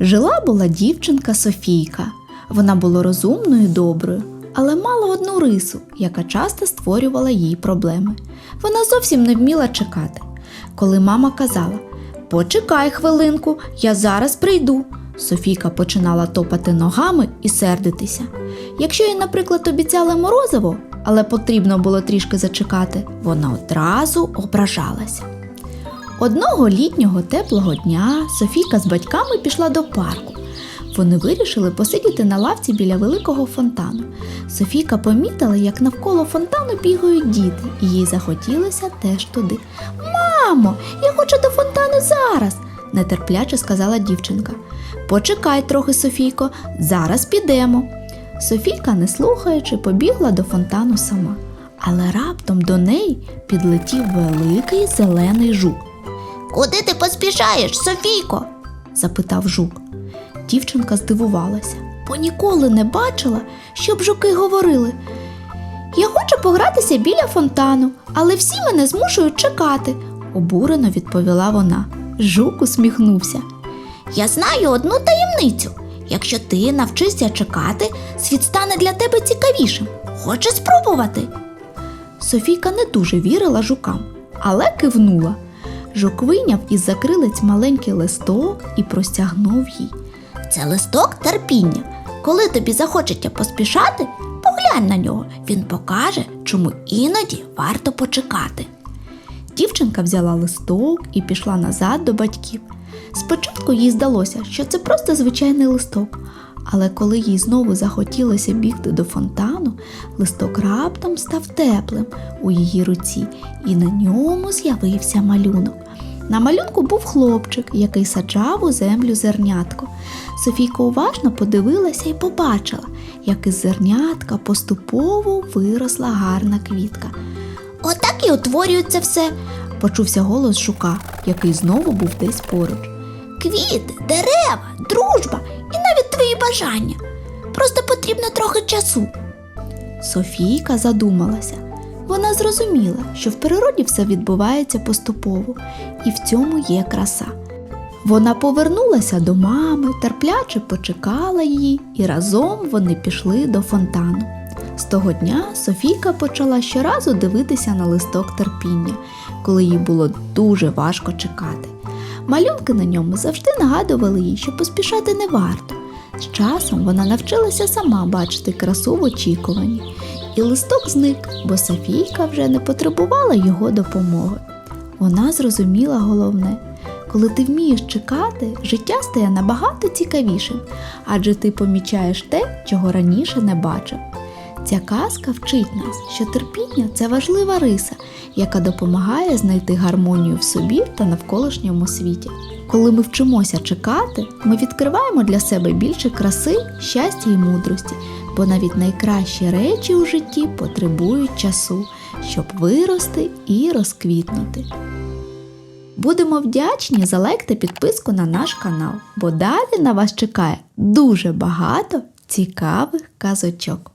Жила була дівчинка Софійка. Вона була розумною і доброю, але мала одну рису, яка часто створювала їй проблеми. Вона зовсім не вміла чекати. Коли мама казала Почекай хвилинку, я зараз прийду. Софійка починала топати ногами і сердитися. Якщо їй, наприклад, обіцяли морозиво, але потрібно було трішки зачекати, вона одразу ображалася. Одного літнього теплого дня Софійка з батьками пішла до парку. Вони вирішили посидіти на лавці біля великого фонтану. Софійка помітила, як навколо фонтану бігають діти, і їй захотілося теж туди. Мамо, я хочу до фонтану зараз, нетерпляче сказала дівчинка. Почекай трохи, Софійко, зараз підемо. Софійка, не слухаючи, побігла до фонтану сама. Але раптом до неї підлетів великий зелений жук. Куди ти поспішаєш, Софійко? запитав жук. Дівчинка здивувалася, бо ніколи не бачила, щоб жуки говорили. Я хочу погратися біля фонтану, але всі мене змушують чекати, обурено відповіла вона. Жук усміхнувся. Я знаю одну таємницю. Якщо ти навчишся чекати, світ стане для тебе цікавішим. Хочеш спробувати? Софійка не дуже вірила жукам, але кивнула. Жук вийняв із закрилець маленький листок і простягнув їй. Це листок терпіння. Коли тобі захочеться поспішати, поглянь на нього. Він покаже, чому іноді варто почекати. Дівчинка взяла листок і пішла назад до батьків. Спочатку їй здалося, що це просто звичайний листок, але коли їй знову захотілося бігти до фонтану, листок раптом став теплим у її руці, і на ньому з'явився малюнок. На малюнку був хлопчик, який саджав у землю зернятко. Софійка уважно подивилася і побачила, як із зернятка поступово виросла гарна квітка. Отак і утворюється все. Почувся голос жука, який знову був десь поруч. Квіти, дерева, дружба і навіть твої бажання. Просто потрібно трохи часу. Софійка задумалася. Вона зрозуміла, що в природі все відбувається поступово, і в цьому є краса. Вона повернулася до мами, терпляче почекала її, і разом вони пішли до фонтану. З того дня Софійка почала щоразу дивитися на листок терпіння, коли їй було дуже важко чекати. Малюнки на ньому завжди нагадували їй, що поспішати не варто. З часом вона навчилася сама бачити красу в очікуванні, і листок зник, бо Софійка вже не потребувала його допомоги. Вона зрозуміла головне. Коли ти вмієш чекати, життя стає набагато цікавішим, адже ти помічаєш те, чого раніше не бачив. Ця казка вчить нас, що терпіння це важлива риса, яка допомагає знайти гармонію в собі та навколишньому світі. Коли ми вчимося чекати, ми відкриваємо для себе більше краси, щастя і мудрості, бо навіть найкращі речі у житті потребують часу, щоб вирости і розквітнути. Будемо вдячні за лайк та підписку на наш канал, бо далі на вас чекає дуже багато цікавих казочок.